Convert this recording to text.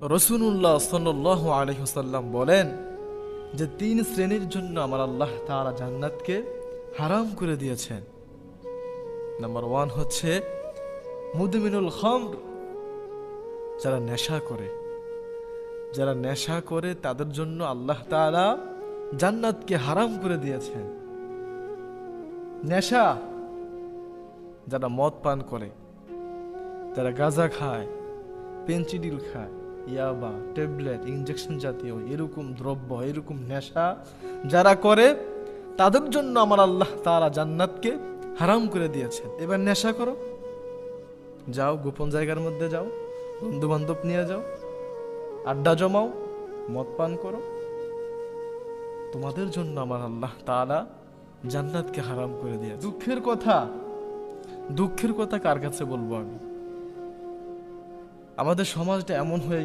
রসুল্লাহ সাল্লাহ আলহিহসাল্লাম বলেন যে তিন শ্রেণির জন্য আমার আল্লাহ তারা জান্নাতকে হারাম করে দিয়েছেন। নাম্বার ওয়ান হচ্ছে মুদমিনুল খমর, যারা নেশা করে। যারা নেশা করে, তাদের জন্য আল্লাহ তাআলা জান্নাতকে হারাম করে দিয়েছেন। নেশা, যারা মদ পান করে, যারা গাঁজা খায় পেঞ্চিডিল খায় ইয়াবা, ট্যাবলেট ইঞ্জেকশন জাতীয়, এরকম দ্রব্য, এরকম নেশা যারা করে, তাদের জন্য আমার আল্লাহ তারা জান্নাতকে হারাম করে দিয়েছেন। এবার নেশা করো। যাও, গোপন জায়গার মধ্যে যাও বন্ধু বান্ধব নিয়ে যাও, আড্ডা জমাও, মদ পান করো। তোমাদের জন্য আমার আল্লাহ তারা জান্নাতকে হারাম করে দিয়ে দুঃখের কথা দুঃখের কথা কার কাছে বলব আমি? আমাদের সমাজটা এমন হয়ে গেছে